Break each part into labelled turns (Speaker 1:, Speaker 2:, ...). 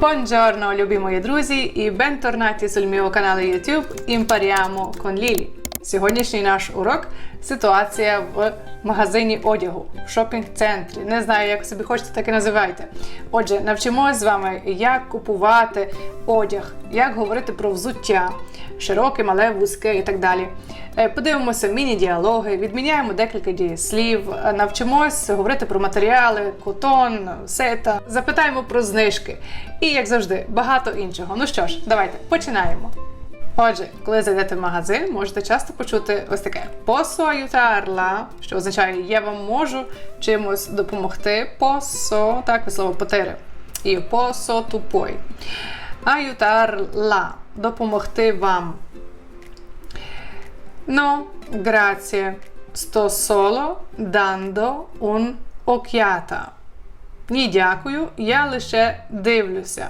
Speaker 1: Buongiorno, любі мої друзі, і бенторнаті з мого каналу YouTube Impariamo con Lili. Сьогоднішній наш урок ситуація в магазині одягу, в шопінг-центрі. Не знаю, як собі хочете, так і називайте. Отже, навчимось з вами, як купувати одяг, як говорити про взуття, широке, мале, вузьке і так далі. Е, Подивимося міні-діалоги, відміняємо декілька дієслів, е, навчимось говорити про матеріали, котон, сета, запитаємо про знижки і, як завжди, багато іншого. Ну що ж, давайте починаємо. Отже, коли зайдете в магазин, можете часто почути ось таке «Posso aiutarla», що означає я вам можу чимось допомогти. «Posso» – так, від слова потири. І «posso tu puoi». Aiutarla – допомогти вам. No, grazie. Sto solo dando un'occhiata. Ні, дякую, я лише дивлюся.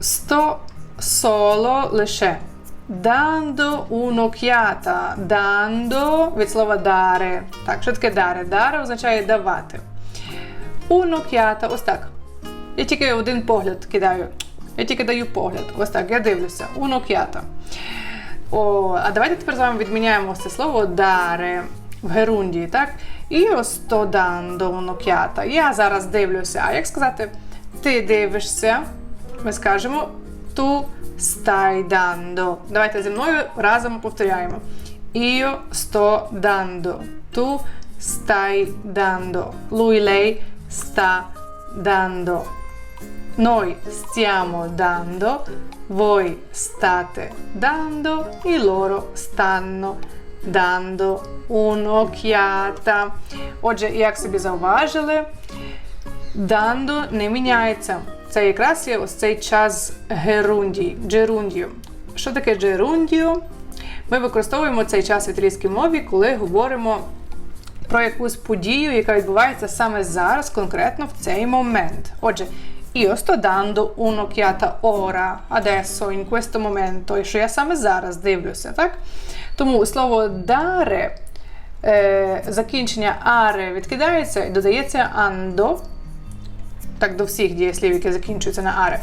Speaker 1: Sto solo лише. Dando un'occhiata. Dando від слова dare. Так, що таке dare? Dare означає давати. Un'occhiata, ось так. Я тільки один погляд кидаю. Я тільки даю погляд. Ось так, я дивлюся. Un'occhiata. О, а давайте тепер з вами відміняємо це слово dare в герундії, так? Io sto dando. Я зараз дивлюся. А як сказати, ти дивишся? Ми скажемо tu stai. Давайте зі мною разом повторяємо. Io sto dando. Tu stai dando. Lui, lei sta dando. Noi stiamo dando, voi state dando, e loro stanno dando un'occhiata. Отже, як собі зауважили, дандо не міняється. Це якраз є ось цей час герундії, джерундію. Що таке джерундію? Ми використовуємо цей час в італійській мові, коли говоримо про якусь подію, яка відбувається саме зараз, конкретно в цей момент. Отже, io sto dando un'occhiata ora, adesso, in questo momento, і що я саме зараз дивлюся, так? Тому слово dare, е, закінчення аре відкидається і додається ando, так до всіх дієслів, які закінчуються на аре.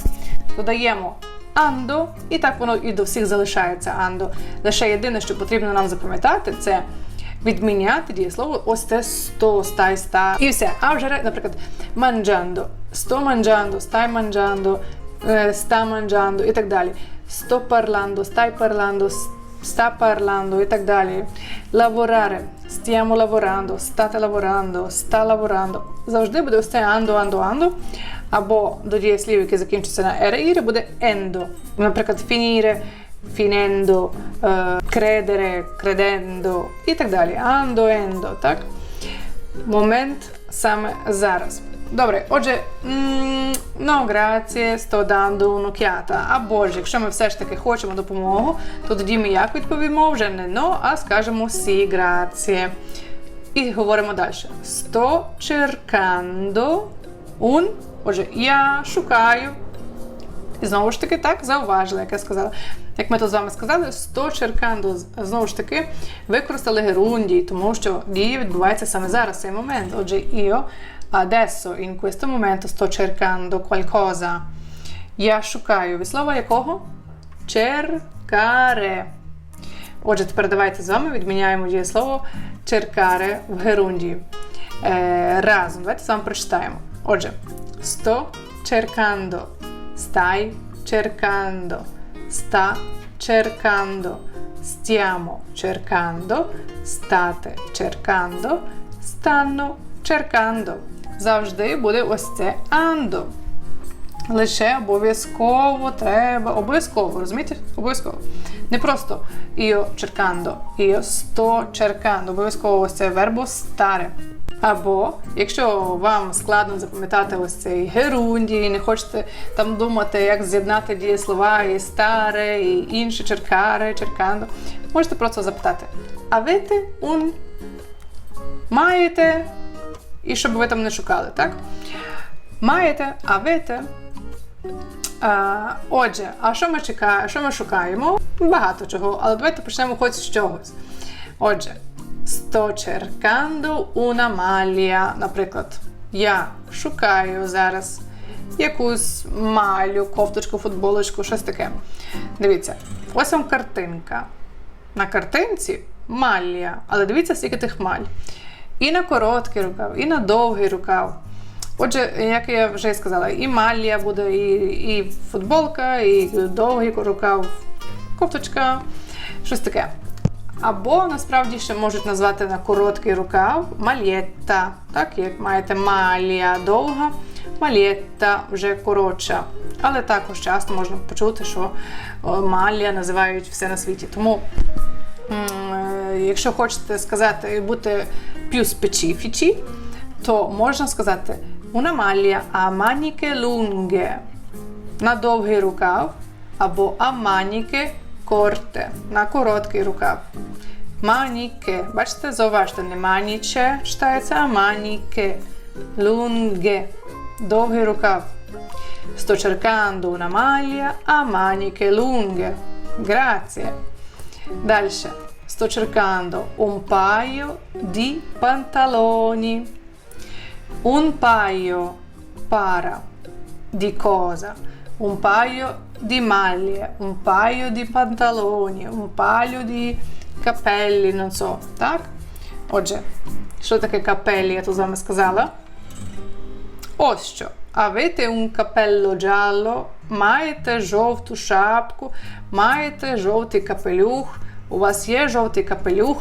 Speaker 1: Додаємо ando, і так воно і до всіх залишається ando. Лише єдине, що потрібно нам запам'ятати, це відміняти дієслово ось це сто, стай, ста. І все. А вже, наприклад, sto mangiando, stai mangiando, е, sta mangiando і так далі. Sto parlando, stai parlando, sta parlando і так далі. Lavorare, stiamo lavorando, state lavorando, sta lavorando. Завжди буде ось це ando, ando, ando. Або до дієслів, які закінчуються на ере, буде endo. Наприклад, finire, finendo, е, credere, credendo і так далі. Ando, так? Момент саме зараз. Добре, отже, no, grazie, sto dando un'occhiata. Або ж, якщо ми все ж таки хочемо допомогу, то тоді ми як відповімо вже не no, а скажемо sì, grazie. І говоримо далі. Sto cercando un. Отже, я шукаю. І знову ж таки, так, зауважили, як я сказала. Як ми тут з вами сказали, sto cercando, знову ж таки, використали герундії, тому що дія відбувається саме зараз, цей момент. Отже, io adesso, in questo momento, sto cercando qualcosa. Я шукаю. Від слова якого? Cercare. Отже, тепер давайте з вами відміняємо дієслово cercare в герундії. Е, разом. Давайте з вами прочитаємо. Отже, sto cercando, stai cercando, sta cercando, stiamo cercando, state cercando, stanno cercando. Завжди буде ось це ando. Лише обов'язково треба, обов'язково, розумієте? Обов'язково. Не просто io cercando, io sto cercando, обов'язково ось це вербо stare. Або, якщо вам складно запам'ятати ось цей герунді, не хочете там думати, як з'єднати дієслова і старе, і інші черкаре, черкандо, можете просто запитати: Avete un? Маєте? І щоб ви там не шукали, так? Маєте? А, отже, а що ми чекаємо? Що ми шукаємо? Багато чого, але давайте почнемо хоч з чогось. Отже, sto cercando una maglia, наприклад, я шукаю зараз якусь малю, кофточку, футболочку, щось таке. Дивіться, ось вам картинка. На картинці малія, але дивіться, скільки тих маль. І на короткий рукав, і на довгий рукав. Отже, як я вже сказала, і малія буде, і, і футболка, і довгий рукав, кофточка, щось таке. Або насправді ще можуть назвати на короткий рукав мальєтта. Так, як маєте малія довга, мальєтта вже коротша. Але також часто можна почути, що малія називають все на світі. Тому, е, якщо хочете сказати бути più specifici, то можна сказати una maglia a maniche lunghe на довгий рукав або a maniche corte на короткий рукав. Маніке. Бачите, зауважте, не маніче читається, а маніке. Лунге. Довгий рукав. Sto cercando una maglia a maniche lunghe. Grazie. Дальше. Sto cercando un paio di pantaloni. Un paio para di cosa? Un paio di maglie, un paio di pantaloni, un paio di capelli, non so, так? Отже, що таке капелі, я тут з вами сказала. Ось що. Avete un cappello giallo, маєте жовту шапку, маєте жовтий капелюх, у вас є жовтий капелюх.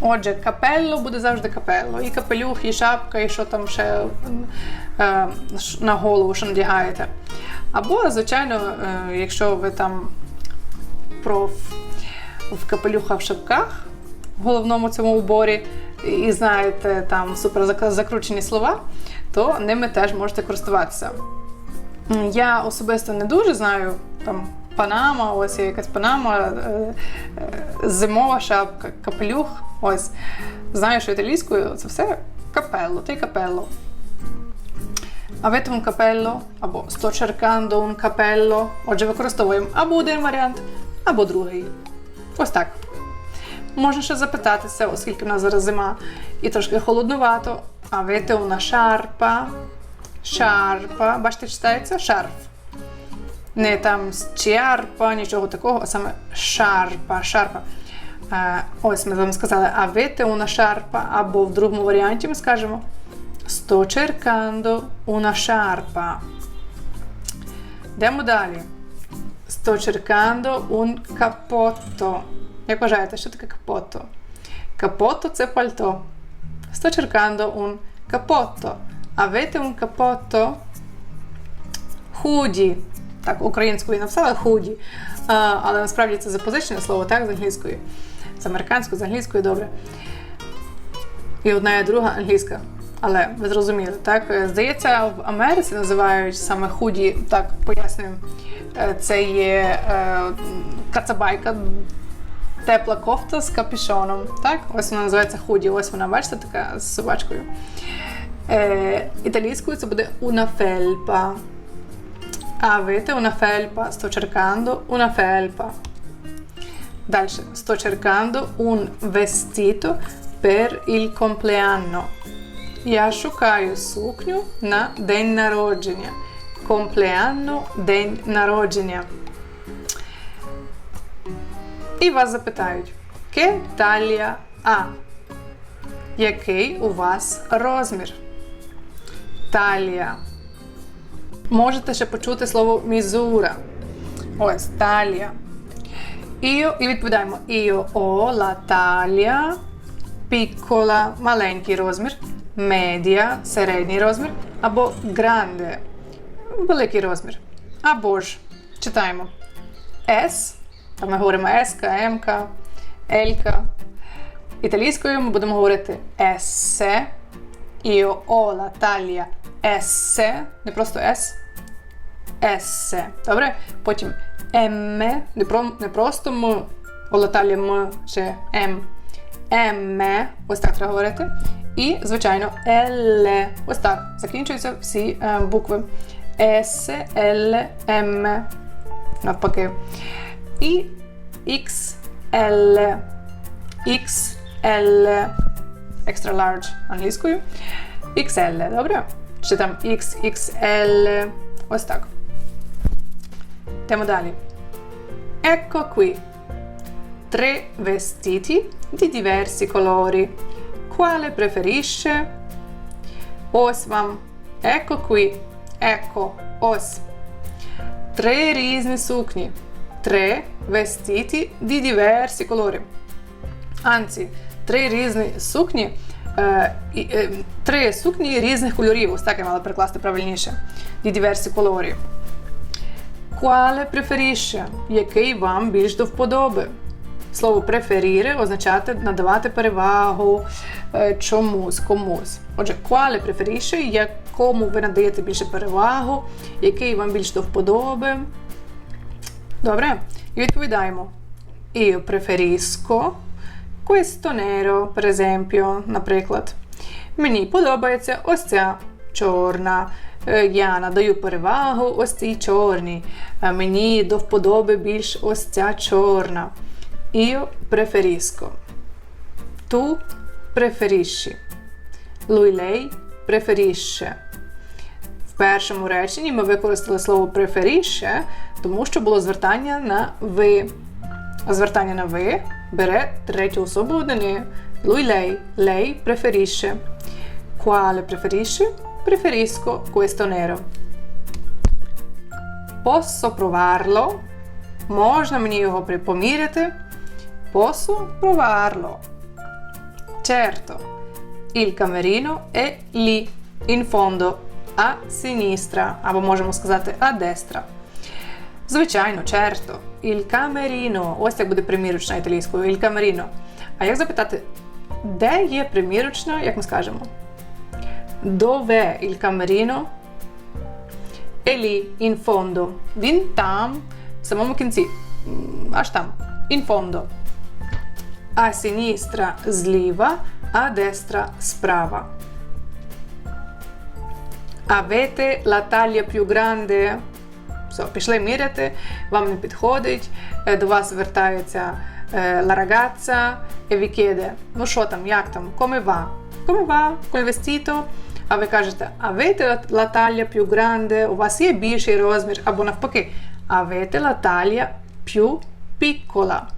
Speaker 1: Отже, капелло буде завжди капелло. І капелюх, і шапка, і що там ще на голову, що надягаєте. Або, звичайно, е, якщо ви там проф в капелюха в шапках, в головному цьому уборі, і знаєте там супер закручені слова, то ними теж можете користуватися. Я особисто не дуже знаю там панама, ось є якась панама, е, е, зимова шапка, капелюх. Ось знаю, що італійською це все капелло, й капелло. Avete un capello або sto cercando un capello. Отже, використовуємо або один варіант, або другий. Ось так. Можна ще запитатися, оскільки в нас зараз зима і трошки холоднувато. Avete una sciarpa? Шарпа. Бачите, читається шарф. Не там чіарпа, нічого такого, а саме шарпа. шарпа. Ось ми з вами сказали avete una sciarpa, або в другому варіанті ми скажемо Sto cercando una sciarpa. Йдемо далі. Sto cercando un cappotto. Як вважаєте, що таке капотто? Капотто це пальто. Sto cercando un cappotto. Avete un cappotto? Худі. Так, українською написала худі. Але насправді це запозичене слово, так, з англійської. З американської, з англійської добре. І одна і друга англійська. Але ви зрозуміли, так? Е, Здається, в Америці називають саме худі, так пояснюю, е, це є е, кацабайка, тепла кофта з капюшоном. Так? Ось вона називається худі. Ось вона, бачите, така з собачкою. Е, італійською це буде felpa. Avete una felpa? Sto cercando una felpa. Дальше. Sto cercando un vestito per il compleanno. Я шукаю сукню на день народження. Compleanno – день народження. І вас запитають: Ке талія А? Який у вас розмір? Талія. Можете ще почути слово мізура. Ось талія. Io, і відповідаємо Io ho la taglia piccola, маленький розмір, media, середній розмір, або grande, великий розмір. Або ж читаємо S, там ми говоримо S, M, L. Італійською ми будемо говорити S. Ho la taglia S, не просто S, S. Добре? Потім М, не, про, не просто М, о la taglia М чи М. М, ось так треба говорити. І, звичайно, Л. Ось так. Закінчуються всі е, букви. С, Л, М. Навпаки. І XL. XL. Extra large англійською. XL, добре? чи там XXL. Ось так. Йдемо далі. Ecco qui. Tre vestiti di diversi colori. Quale preferisce? Ось вам. Ecco qui. Ecco. Ось. Три різні сукні. Tre vestiti di diversi colori. Анці, три різні сукні. Три сукні різних кольорів. Ось так я мала перекласти правильніше. Di diversi colori. Quale preferisce? Який вам більш до вподоби? Слово преферіре означати надавати перевагу е, чомусь, комусь. Отже, quale preferisce, якому ви надаєте більше перевагу, який вам більш до вподоби. Добре? І відповідаємо. Io preferisco questo nero, per esempio, наприклад. Мені подобається ось ця чорна. Е, Я надаю перевагу ось цій чорній. Е, Мені до вподоби більш ось ця чорна. Io preferisco. Tu preferisci. Lui lei preferisce. В першому реченні ми використали слово preferisce, тому що було звертання на. А звертання на ви бере третю особу однини. Lui lei. Lei preferisce. Quale preferisce? Preferisco questo nero. Posso provarlo? Можна мені його поміряти? Posso provarlo. Certo. Il camerino è lì, in fondo, a sinistra, або можемо сказати a destra. Звичайно, certo. Il camerino. Ось так буде примірочна італійською. Il camerino. А як запитати, де є примірочна, як ми скажемо? Dov'è il camerino? È lì, in fondo. Він там, в самому кінці. Аж там. In fondo. A sinistra зліва, a destra справа. Avete la taglia più grande? Все, пішли міряти, вам не підходить, е, до вас звертається е, ragazza e vi chiede, ну що там, як там, come va? Come va col vestito? А ви кажете, avete la taglia più grande? У вас є більший розмір, або навпаки, avete la taglia più piccola?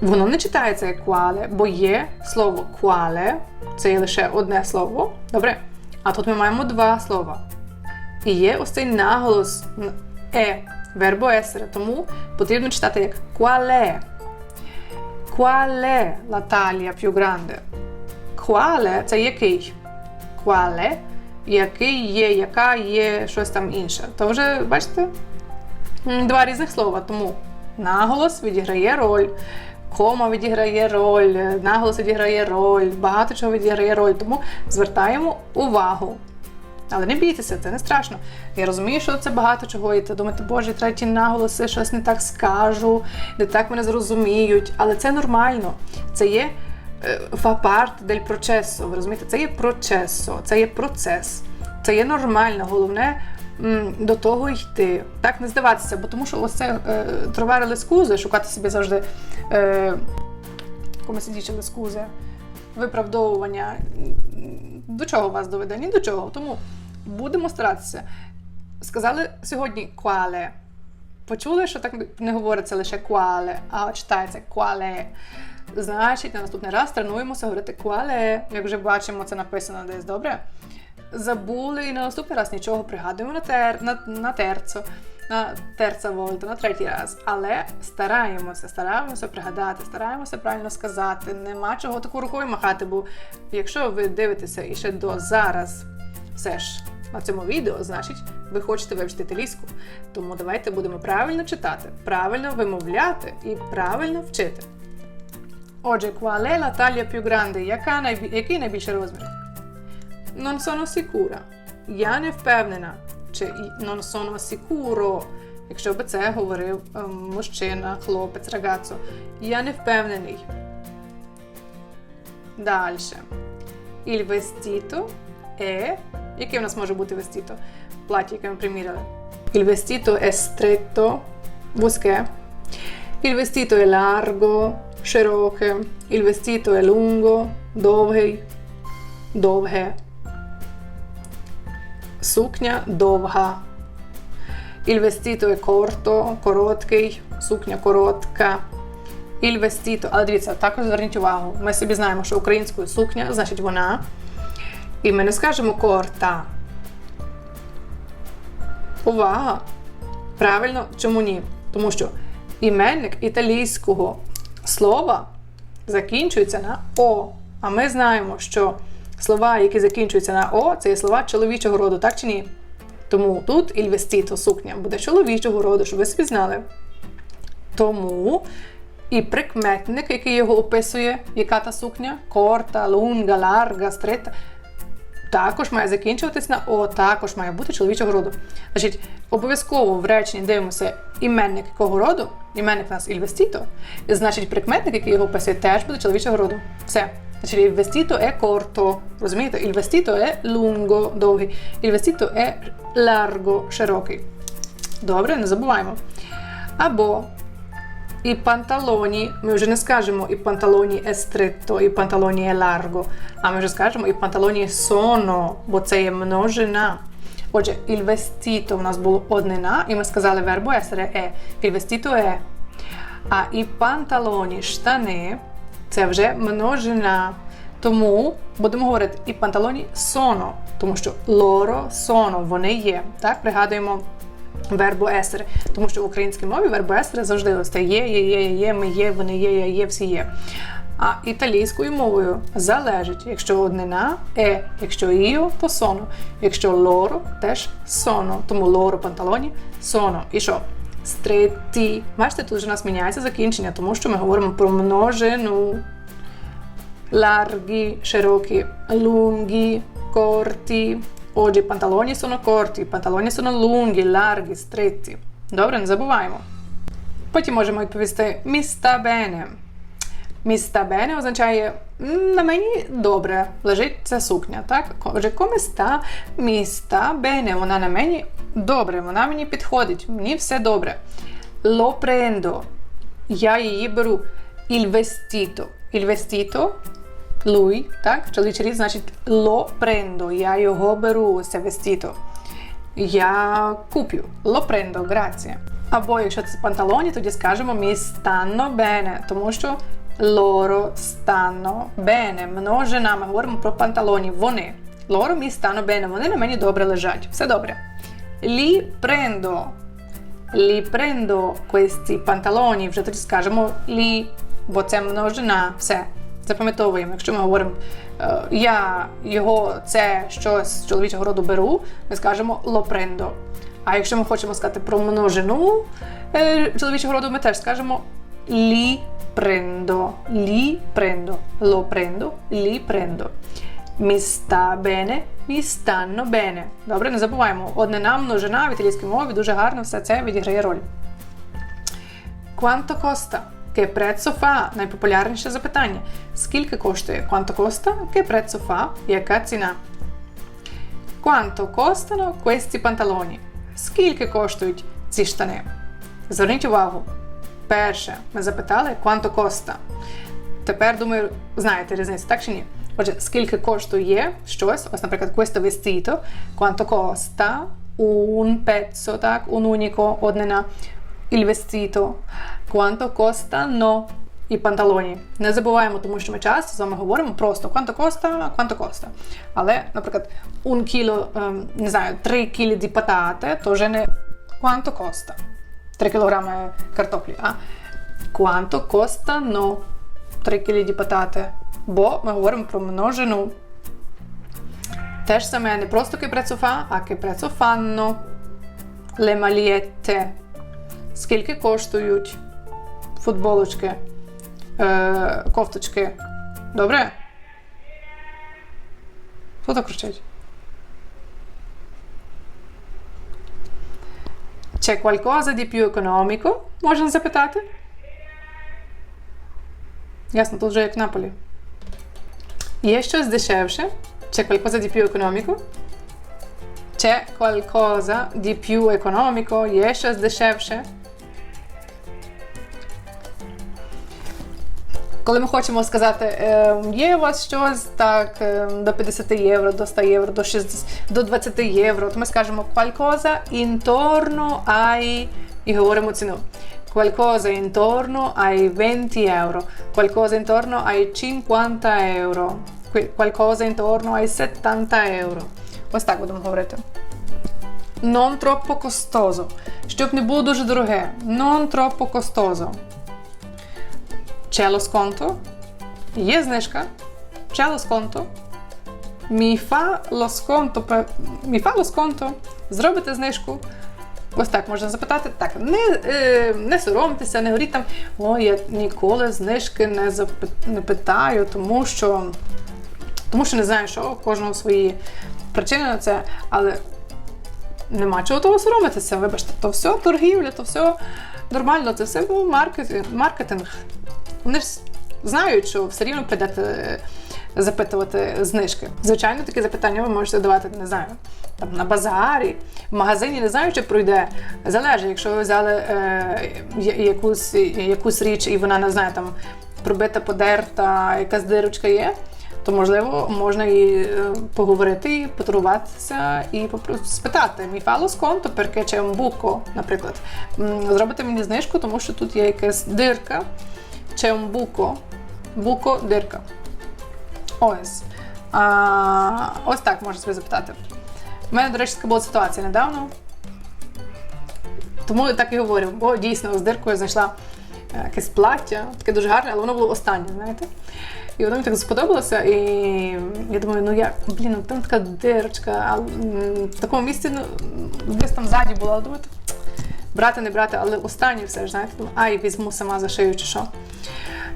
Speaker 1: Воно не читається як quale, бо є слово quale, це є лише одне слово. Добре? А тут ми маємо два слова. І є ось цей наголос е, вербо essere, тому потрібно читати як quale. Quale la taglia più grande? Quale це який? Quale який є, яка є щось там інше. То вже, бачите, два різних слова, тому наголос відіграє роль. Кома відіграє роль, наголос відіграє роль, багато чого відіграє роль, тому звертаємо увагу. Але не бійтеся, це не страшно. Я розумію, що це багато чого, і ти думаєте, боже, треті наголоси, щось не так скажу, не так мене зрозуміють. Але це нормально. Це є е, parte del processo. Ви розумієте, це є процесо, це є процес. Це є нормально. Головне до того йти. Так не здаватися, бо тому що ось це е, тровари лескузи, шукати собі завжди. Е, si dice? Виправдовування. До чого вас доведе? Ні до чого. Тому будемо старатися. Сказали сьогодні quale. Почули, що так не говориться лише quale, а читається quale. Значить, на наступний раз тренуємося говорити quale, як вже бачимо, це написано десь добре. Забули і на наступний раз нічого пригадуємо на, тер, на, на терцо, на терца вольта, на третій раз. Але стараємося, стараємося пригадати, стараємося правильно сказати. Нема чого таку рукою махати, бо якщо ви дивитеся і ще до зараз все ж на цьому відео, значить, ви хочете вивчити італійську. Тому давайте будемо правильно читати, правильно вимовляти і правильно вчити. Отже, qual è la taglia più grande? Яка найбі... Який найбільший розмір? Non sono sicura. Я не впевнена. чи non sono sicuro, якщо би це говорив мужчина, хлопець, рагацо. Я не впевнений. Далі. Il vestito è... Яке в нас може бути vestito? Плаття, яке ми приміряли. Il vestito è stretto, вузьке. Il vestito è largo, широке. Il vestito è lungo, довгий, довге. Сукня довга. Il vestito è corto, короткий, сукня коротка. Il vestito, але дивіться, також зверніть увагу. Ми собі знаємо, що українською сукня, значить вона. І ми не скажемо корта. Увага! Правильно, чому ні? Тому що іменник італійського слова закінчується на О. А ми знаємо, що слова, які закінчуються на О, це є слова чоловічого роду, так чи ні? Тому тут vestito, сукня буде чоловічого роду, щоб ви собі знали. Тому і прикметник, який його описує, яка та сукня, корта, лунга, ларга, стрита, також має закінчуватись на О, також має бути чоловічого роду. Значить, обов'язково в реченні дивимося іменник якого роду, іменник у нас il vestito, і значить прикметник, який його описує, теж буде чоловічого роду. Все. Значить, il vestito è corto, розумієте? Il vestito è lungo, довгий. Il vestito è largo, широкий. Добре, не забуваємо. Або і панталоні, ми вже не скажемо і панталоні è stretto, і панталоні è largo, а ми вже скажемо і панталоні sono, бо це є множина. Отже, il vestito в нас було однина, і ми сказали verbo essere è. Il vestito è. А і панталоні, штани, це вже множина. Тому будемо говорити і панталоні sono, тому що loro sono, вони є. Так, пригадуємо вербо есере, тому що в українській мові вербо есере завжди ось це є, є, є, є, ми є, вони є, я є, всі є. А італійською мовою залежить, якщо однина е, якщо іо, то соно. Якщо лоро, теж соно. Тому лоро панталоні соно. І що? Стретті. Бачите, тут вже у нас міняється закінчення, тому що ми говоримо про множину. Larghi, широкі, lunghi, корті. Отже, панталоні sono corti, панталоні sono lunghi, larghi, stretti. Добре, не забуваємо. Потім можемо відповісти міста бене. Міста бене означає на мені добре лежить ця сукня. Так? Отже, коміста міста бене. Вона на мені добре, вона мені підходить, мені все добре. Lo prendo. Я її беру. Il vestito. Il vestito lui, так? Чоловічий рід значить lo prendo. Я його беру, ось це vestito. Я куплю. Lo prendo, grazie. Або якщо це панталоні, тоді скажемо mi stanno bene, тому що loro stanno bene. Множина, ми говоримо про панталоні. Вони. Loro mi stanno bene, вони на мені добре лежать. Все добре. Li prendo. Li prendo questi pantaloni, вже тоді скажемо li, бо це множина, все. Запам'ятовуємо, якщо ми говоримо я його це щось з чоловічого роду беру, ми скажемо lo prendo. А якщо ми хочемо сказати про множину чоловічого роду, ми теж скажемо li prendo. Li prendo. Lo prendo, li prendo. Mi sta bene, mi stanno bene. Добре, не забуваємо. Однина, множина в італійській мові дуже гарно все це відіграє роль. Quanto costa? Che prezzo fa? Найпопулярніше запитання. Скільки коштує? Quanto costa? Che prezzo fa? Яка ціна? Quanto costano questi pantaloni? Скільки коштують ці штани? Зверніть увагу. Перше, ми запитали quanto costa. Тепер, думаю, знаєте різницю, так чи ні? Отже, скільки коштує щось, ось, наприклад, questo vestito, quanto costa un pezzo, так, un unico, однина, il vestito, quanto costano і панталоні. Не забуваємо, тому що ми часто з вами говоримо просто quanto costa, quanto costa. Але, наприклад, un kilo, ем, не знаю, 3 кілі di patate, то вже не quanto costa. 3 кілограми картоплі, а quanto costano 3 кілі di patate. Бо ми говоримо про множину. Те ж саме не просто che prezzo fa, а che prezzo fanno le magliette. Скільки коштують футболочки, е, кофточки? Добре? Хто так кричить? C'è qualcosa di più economico? Можна запитати? Ясно, тут вже як в Наполі. Є щось дешевше? C'è qualcosa di più economico? C'è qualcosa di più economico? Є щось дешевше? Коли ми хочемо сказати, е, є у вас щось так е, до 50 євро, до 100 євро, до 60, до 20 євро, то ми скажемо qualcosa intorno ai і говоримо ціну. Qualcosa intorno ai 20 euro, qualcosa intorno ai 50 euro, qualcosa intorno ai 70 euro. Ось так будемо говорити. Non troppo costoso. Щоб не було дуже дороге. Non troppo costoso. Lo sconto? Є знижка. Lo sconto. Mi fa lo sconto? Зробите знижку. Ось так можна запитати. Так, не, е, не соромтеся, не говоріть там, о, я ніколи знижки не, запи- не питаю, тому що, тому що не знаю, що у кожного свої причини на це, але нема чого того соромитися. Вибачте, то все торгівля, то все нормально, це все маркетинг. маркетинг. Вони ж знають, що все рівно прийдете запитувати знижки. Звичайно, такі запитання ви можете давати, не знаю, там на базарі, в магазині не знаю, чи пройде. Залежить, якщо ви взяли е, якусь, якусь річ, і вона не знаю, там пробита, подерта, якась дирочка є. То можливо можна і е, поговорити, і поторгуватися і спитати мій фало сконто, перке c'è un buco, наприклад. М, Зробите мені знижку, тому що тут є якась дирка. C'è un buco. Буко дирка. Ось. А, ось так можна собі запитати. У мене, до речі, така була ситуація недавно. Тому я так і говорю, бо дійсно з диркою знайшла е, якесь плаття, таке дуже гарне, але воно було останнє, знаєте. І воно мені так сподобалося, і я думаю, ну як, блін, ну там така дирочка, а в такому місці ну, десь там ззаді була, думаю, брати, не брати, але останнє все ж, знаєте, ай, візьму сама за шию чи що.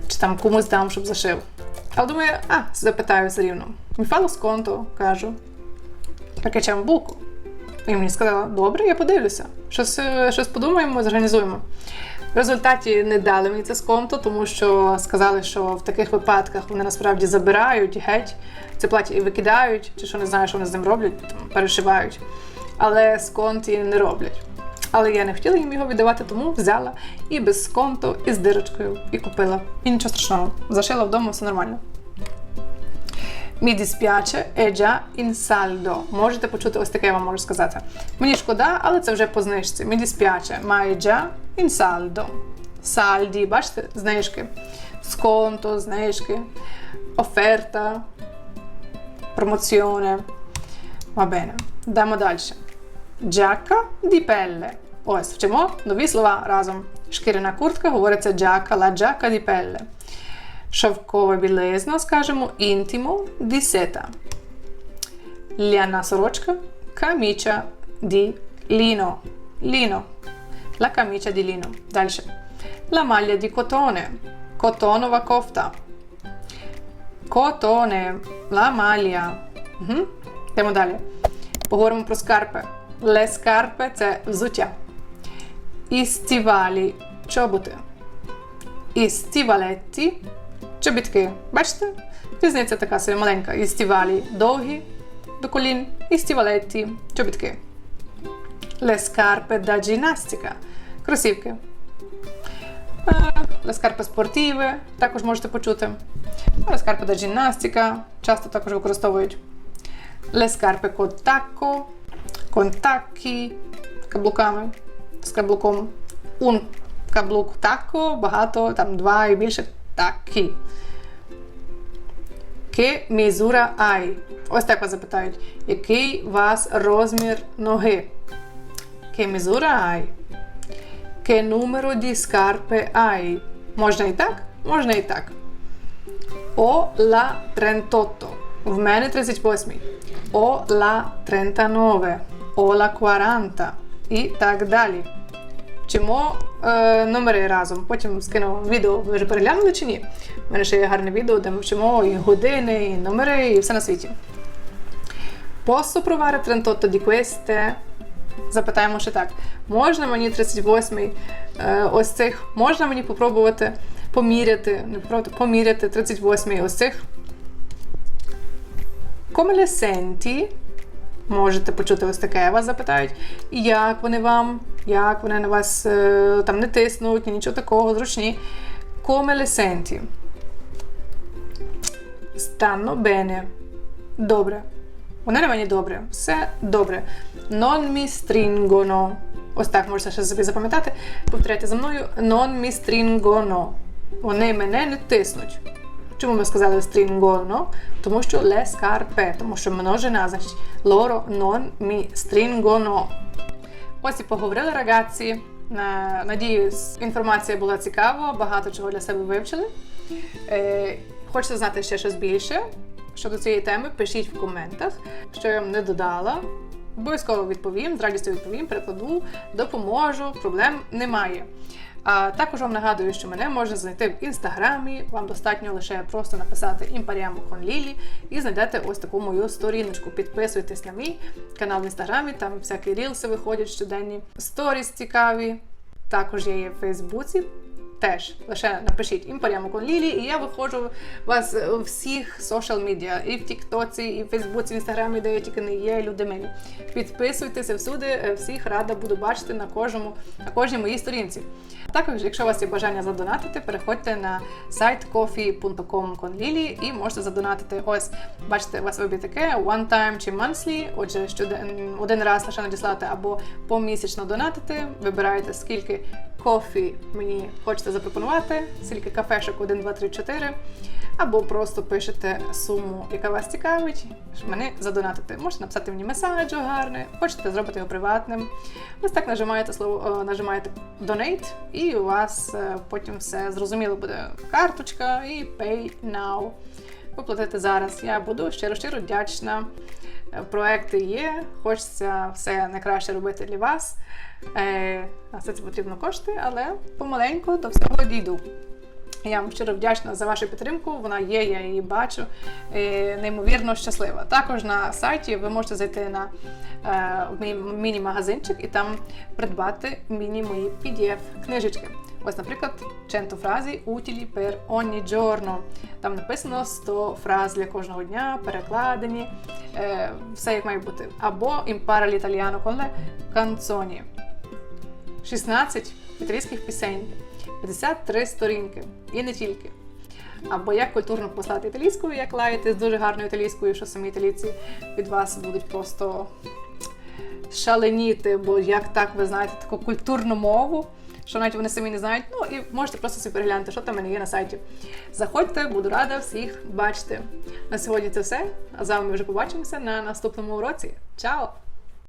Speaker 1: Чи там комусь дам, щоб зашив. Але думаю, а, запитаю все рівно. Міфало з конто, кажу. Чим буку. І мені сказала, добре, я подивлюся. Щось, е, щось подумаємо, зорганізуємо. В результаті не дали мені це з конто, тому що сказали, що в таких випадках вони насправді забирають геть це плаття і викидають, чи що не знаю, що вони з ним роблять, перешивають. Але з конті не роблять. Але я не хотіла їм його віддавати, тому взяла і без конто, і з дирочкою, і купила. І нічого страшного. Зашила вдома, все нормально. Mi dispiace, in saldo. Можете почути ось таке, я вам можу сказати. Мені шкода, але це вже по знижці. Mi dispiace, ma è già бачите, знижки. Сконто, знижки, оферта, промоціоне. Va bene. Йдемо далі. Giacca di pelle. Ось вчимо нові слова разом. Шкіряна куртка говориться giacca, la giacca di pelle. Шовкова білизна, скажемо, інтімо ді сета. Ляна сорочка, каміча ді ліно. Ліно. La camicia di lino. Далі. La maglia di cotone. Котонова кофта. Котоне. La maglia. Угу. Йдемо далі. Поговоримо про скарпи. Le scarpe – це взуття. І стівалі – чоботи. І стівалетті – чобітки. Бачите? Різниця така собі маленька. І стівалі довгі до колін, і стівалетті – чобітки. Le scarpe da ginnastica – кросівки. Le scarpe sportive – також можете почути. Le scarpe da ginnastica – часто також використовують. Le scarpe con tacchi, каблуками, з каблуком. Un каблук тако, багато, там два і більше такі. Che misura hai? Ось так вас запитають. Який у вас розмір ноги? Che misura hai? Che numero di scarpe hai? Можна і так, можна і так. О ла 38. В мене 38. О ла 39. О ла 40. І так далі. Вчимо е, номери разом. Потім скину відео. Ви вже переглянули чи ні? У мене ще є гарне відео, де ми вчимо і години, і номери, і все на світі. Posso provare 38 di queste? запитаємо ще так: можна мені 38-й е, ось цих, можна мені попробувати поміряти, не проти, поміряти 38-й ось цих. Come le senti? Можете почути ось таке, вас запитають. І як вони вам, як вони на вас е, там не тиснуть, ні нічого такого, зручні. Come le senti? Добре. Вони на мені добре. Все добре. Non mi stringono. Ось так можете ще собі запам'ятати. Повторяйте за мною. Non mi stringono. Вони мене не тиснуть. Чому ми сказали stringono? Тому що le scarpe, тому що множина, значить loro non mi stringono. Ось і поговорили рагazzi. Надіюсь, інформація була цікава, багато чого для себе вивчили. Е, хочете знати ще щось більше щодо цієї теми, пишіть в коментах, що я вам не додала. Обов'язково відповім, з радістю відповім, перекладу, допоможу, проблем немає. А також вам нагадую, що мене можна знайти в інстаграмі. Вам достатньо лише просто написати імперіам Конлілі і знайдете ось таку мою сторіночку. Підписуйтесь на мій канал в інстаграмі, там всякі рілси виходять щоденні, сторіс цікаві. Також я є в Фейсбуці. Теж лише напишіть імпаріамо con Лілі, і я виходжу вас у всіх соціал медіа, і в Тіктоці, і в Фейсбуці, в Інстаграмі, де я тільки не є люди милі. Підписуйтеся всюди, е, всіх рада буду бачити на кожному, на кожній моїй сторінці. Також, якщо у вас є бажання задонатити, переходьте на сайт coffee.com Лілі і можете задонатити. Ось, бачите, у вас вибір таке one time чи monthly, отже, щоден, один раз лише надіслати або помісячно донатити. Вибираєте, скільки кофі мені хочете запропонувати, скільки кафешок 1, 2, 3, 4. Або просто пишете суму, яка вас цікавить, щоб мене задонатити. Можете написати мені меседж гарне, хочете зробити його приватним. Ось так нажимаєте слово, нажимаєте Donate, і у вас е, потім все зрозуміло буде карточка і Pay Now. Поплатити зараз. Я буду щиро-щиро вдячна. Е, Проекти є, хочеться все найкраще робити для вас. Е, на все це потрібно кошти, але помаленьку до всього дійду. Я вам щиро вдячна за вашу підтримку. Вона є, я її бачу. Е, неймовірно щаслива. Також на сайті ви можете зайти на е, мій міні-магазинчик і там придбати міні мої PDF-книжечки. Ось, наприклад, 100 фразі utili per ogni giorno. Там написано 100 фраз для кожного дня, перекладені, е, все як має бути. Або Impara l'italiano con canzoni. 16 італійських пісень, 53 сторінки і не тільки. Або як культурно послати італійською, як лаяти з дуже гарною італійською, що самі італійці від вас будуть просто шаленіти, бо як так ви знаєте таку культурну мову, що навіть вони самі не знають. Ну і можете просто собі переглянути, що там в є на сайті. Заходьте, буду рада всіх бачити. На сьогодні це все. А з вами вже побачимося на наступному уроці. Чао!